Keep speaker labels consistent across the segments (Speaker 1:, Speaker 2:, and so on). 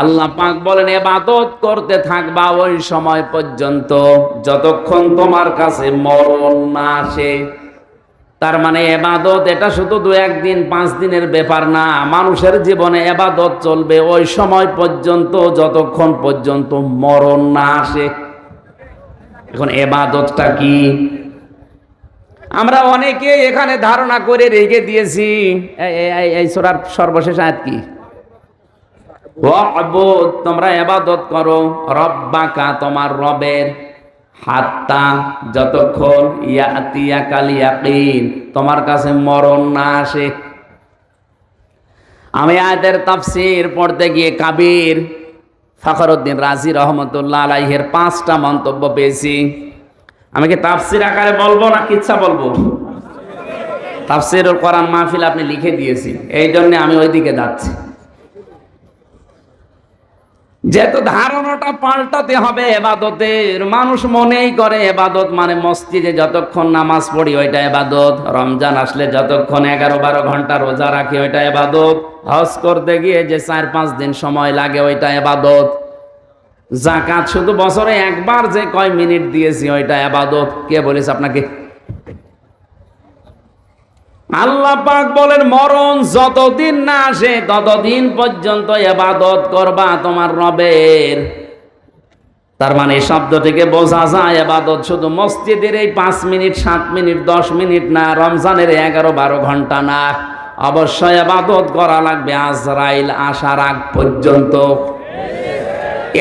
Speaker 1: আল্লাহ পাক বলেন এবাদত করতে থাকবা ওই সময় পর্যন্ত যতক্ষণ তোমার কাছে মরণ না আসে। তার মানে এবাদত এটা শুধু দু একদিন, পাঁচ দিনের ব্যাপার না, মানুষের জীবনে এবাদত চলবে ওই সময় পর্যন্ত, যতক্ষণ পর্যন্ত মরণ না আসে। এখন এবাদতটা কি? আমরা অনেকে এখানে ধারণা করে রেখে দিয়েছি। সর্বশেষ আয়াত কি? তোমরা এবাদত করো। রব্বাকা, তোমার রবের হাত্তা যতক্ষণ ইয়াতিয়া কালিয়াকিন তোমার কাছে মরণ না আসে। আমি আয়াতের তাফসির পড়তে গিয়ে কাবির ফখরুদ্দিন রাজি রহমতুল্লাহ আলাইহের পাঁচটা মন্তব্য পেয়েছি। আমি কি তাফসির আকারে বলব না কিচ্ছা বলব? তাফসির কোরআন মাহফিল আপনি লিখে দিয়েছি এই জন্য আমি ওইদিকে যাচ্ছি। যেহেতু ধারণাটা পাল্টাতে হবে এবাদতের, মানুষ মনেই করে এবাদত মানে মসজিদে যতক্ষণ নামাজ পড়ি ওইটা এবাদত, রমজান আসলে যতক্ষণ এগারো বারো ঘণ্টা রোজা রাখি ওইটা এবাদত, হজ করতে গিয়ে যে চার পাঁচ দিন সময় লাগে ওইটা এবাদত। জাকাত শুধু বছরে একবার যে কয় মিনিট দিয়েছি ওইটা এবাদত। কে বলিস আপনাকে? আল্লাহ পাক বলেন, মরণ যতদিন না আসে, ততদিন পর্যন্ত এবাদত করবা তোমার রবের। তার মানে এই শব্দ থেকে বোঝা যায় এবাদত শুধু মসজিদের এই পাঁচ মিনিট, সাত মিনিট, দশ মিনিট না, রমজানের এগারো বারো ঘণ্টা না। অবশ্যই এবাদত করা লাগবে আজরাইল আসার আগ পর্যন্ত।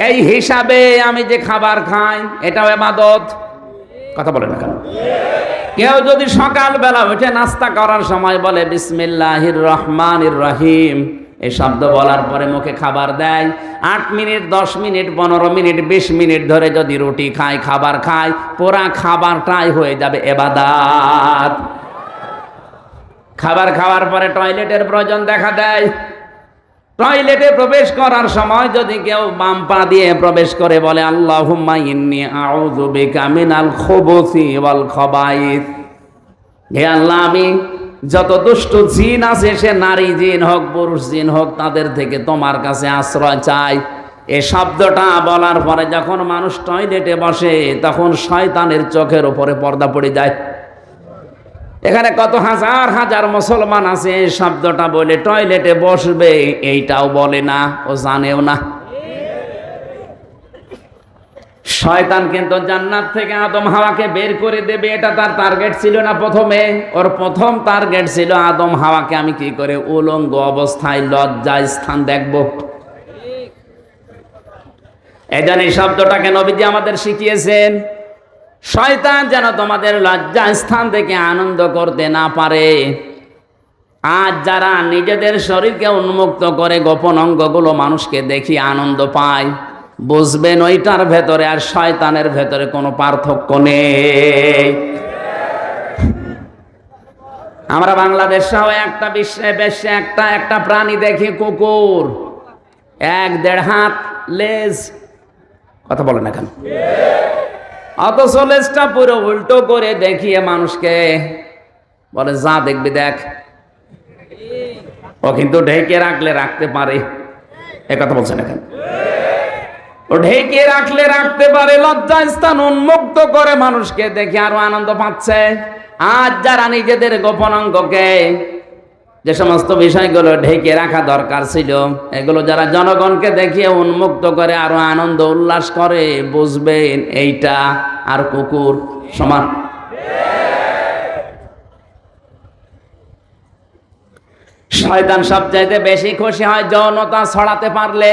Speaker 1: এই হিসাবে আমি যে খাবার খাই, এটাও এবাদত কথা বলে না কেন? কেউ যদি সকালবেলা উঠে নাস্তা করার সময় বলে, বিসমিল্লাহির রহমানির রহিম এই শব্দ বলার পরে মুখে খাবার দেয়। আট মিনিট, দশ মিনিট, পনেরো মিনিট, বিশ মিনিট ধরে যদি রুটি খায়, খাবার খায়, পুরা খাবারটাই হয়ে যাবে এবাদাত। খাবার খাওয়ার পরে টয়লেটের প্রয়োজন দেখা দেয়। টয়লেটে প্রবেশ করার সময় যদি কেউ বাম পা দিয়ে প্রবেশ করে বলে খাবাইস। হে আল্লাহ, আমি যত দুষ্ট জিন আছে, সে নারী জিন হোক, পুরুষ জিন হোক, তাদের থেকে তোমার কাছে আশ্রয় চাই। এ শব্দটা বলার পরে যখন মানুষ টয়লেটে বসে, তখন শয়তানের চোখের উপরে পর্দা পড়ে যায়। এখানে কত হাজার হাজার মুসলমান আছে, এই শব্দটা বলে টয়লেটে বসবে, এইটাও বলে না ও জানেও না। শয়তান কিন্তু জান্নাত থেকে আদম হাওয়াকে বের করে দেবে, এটা তার টার্গেট ছিল না প্রথমে। ওর প্রথম টার্গেট ছিল আদম হাওয়াকে আমি কি করে উলঙ্গ অবস্থায় লজ্জা স্থান দেখব। এজন্য এই শব্দটাকে নবীজি আমাদের শিখিয়েছেন। শয়তান যেন তোমাদের লজ্জা স্থান থেকে আনন্দ করতে না পারে। আজ যারা নিজেদের শরীরকে উন্মুক্ত করে গোপন অঙ্গগুলো মানুষকে দেখি আনন্দ পায় বুঝবেন ওইটার ভেতরে আর শয়তানের ভেতরে কোনো পার্থক্য নেই। আমরা বাংলাদেশ সহ একটা বিশ্বে বেশে একটা একটা প্রাণী দেখি কুকুর। এক দেড় হাত, লেজ। কথা বলেন না কেন অথচ লেজটা পুরো উল্টো করে দেখিয়ে মানুষকে বলে, যা দেখবি দেখ। ও কিন্তু ঢেকে রাখলে রাখতে পারে। এ কথা বলছেন এখন ও ঢেকে রাখলে রাখতে পারে লজ্জা স্থান উন্মুক্ত করে মানুষকে দেখে আরও আনন্দ পাচ্ছে। আজ যারা নিজেদের গোপন অঙ্গকে যে সমস্ত বিষয়গুলো ঢেকে রাখা দরকার ছিল, এগুলো যারা জনগণকে দেখিয়ে উন্মুক্ত করে আরও আনন্দ উল্লাস করে, বুঝবেন এইটা আর কুকুর সমান। শয়তান সবচাইতে বেশি খুশি হয় যৌনতা ছড়াতে পারলে।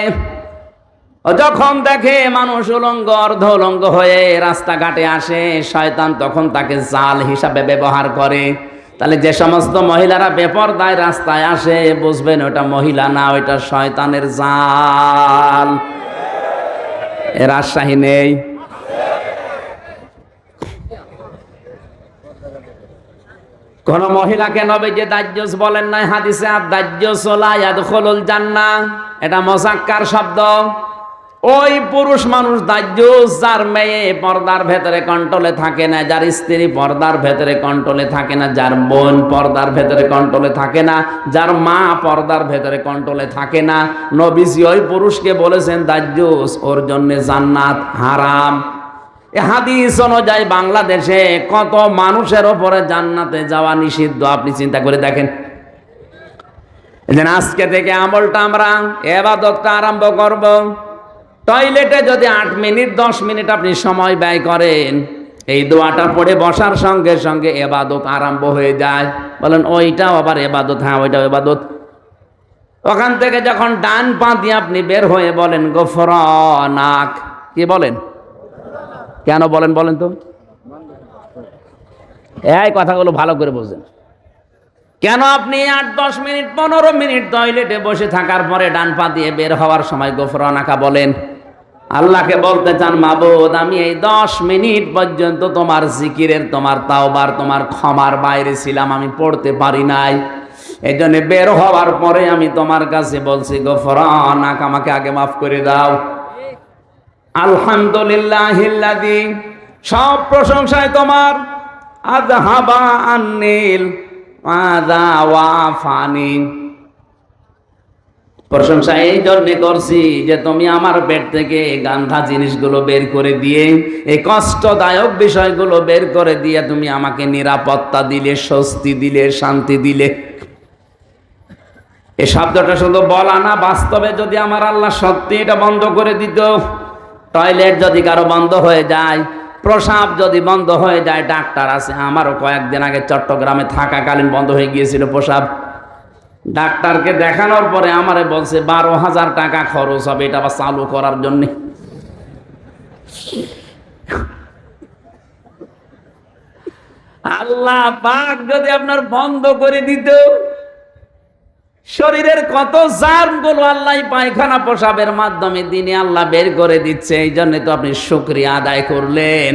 Speaker 1: যখন দেখে মানুষ উলঙ্গ, অর্ধ উলঙ্গ হয়ে রাস্তাঘাটে আসে, শয়তান তখন তাকে জাল হিসাবে ব্যবহার করে। তাহলে যে সমস্ত মহিলারা বেপরদায় রাস্তায় আসে বুঝবেন ওটা মহিলা না, ওইটা শয়তানের জাল। এ রাজশাহী নেই। কোন মহিলাকে নবে যে দাজ্যস বলেন নাই, হাদিসে আর দাজ্য সোলা ইয়াদখুলুল জান্নাহ। এটা মজাক্কার শব্দ। ওই পুরুষ মানুষ দাহ্য যার মেয়ে পর্দার ভেতরে কন্ট্রোলে থাকে না, যার স্ত্রী পর্দার ভেতরে কন্ট্রোলে থাকে না, যার বোন পর্দার ভেতরে কন্ট্রোলে থাকে না, যার মা পর্দার ভেতরে কন্ট্রোলে থাকে না। নবীজি ওই পুরুষকে বলেছেন দাহ্যুস ওর জন্যে জান্নাত হারাম। হাদিস অনুযায়ী বাংলাদেশে কত মানুষের ওপরে জান্নাতে যাওয়া নিষিদ্ধ, আপনি চিন্তা করে দেখেন। আজকে থেকে আমলটা আমরা এবাদতটা আরম্ভ করব। টয়লেটে যদি আট মিনিট, দশ মিনিট আপনি সময় ব্যয় করেন, এই দোয়াটা পড়ে বসার সঙ্গে সঙ্গে এবাদত আরম্ভ হয়ে যায়। বলেন, ওইটাও আবার এবাদত হ্যাঁ ওইটাও এবাদত। ওখান থেকে যখন ডান পা দিয়ে আপনি বের হয়ে বলেন গোফরনাক কি বলেন? কেন বলেন বলেন তো? এই কথাগুলো ভালো করে বোঝেন। কেন আপনি আট, দশ মিনিট, পনেরো মিনিট টয়লেটে বসে থাকার পরে ডান পা দিয়ে বের হওয়ার সময় গোফরানাকা বলেন? আল্লাহকে বলতে চান, মাবুদ, আমি এই দশ মিনিট পর্যন্ত তোমার জিকিরের, তোমার তাওবার, তোমার ক্ষমার বাইরে ছিলাম, আমি পড়তে পারি নাই। এই জন্য বের হওয়ার পরে আমি তোমার কাছে বলছি গোফরানাক আমাকে আগে মাফ করে দাও। আলহামদুলিল্লাহ সব প্রশংসায় তোমার। আজহাবা আন্নিল আদা ওয়াফানি প্রশংসা এই জন্য করছি যে তুমি আমার পেট থেকে গান্ধা জিনিসগুলো বের করে দিয়ে, এই কষ্টদায়ক বিষয়গুলো বের করে দিয়ে তুমি আমাকে নিরাপত্তা দিলে, স্বস্তি দিলে, শান্তি দিলে। এই শব্দটা শুধু বলা না, বাস্তবে যদি আমার আল্লাহ সত্যি এটা বন্ধ করে দিত, টয়লেট যদি কারও বন্ধ হয়ে যায়, প্রসাব যদি বন্ধ হয়ে যায়, ডাক্তার আছে, আমারও কয়েকদিন আগে চট্টগ্রামে থাকাকালীন বন্ধ হয়ে গিয়েছিল প্রসাব। ডাক্তারকে দেখানোর পরে আমারে বলছে, বারো হাজার টাকা খরচ হবে, এটা আবার চালু করার জন্যে। আল্লাহ পাক যদি আপনার বন্ধ করে দিত, শরীরের কত জার্মগুলো আল্লাহ পায়খানা প্রসাবের মাধ্যমে দিনে আল্লাহ বের করে দিচ্ছে এই জন্য তো আপনি শুক্রিয়া আদায় করলেন।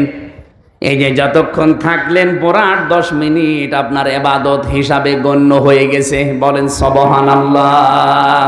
Speaker 1: এই যে যতক্ষণ থাকলেন পর আট দশ মিনিট, আপনার এবাদত হিসাবে গণ্য হয়ে গেছে। বলেন সবহান আল্লাহ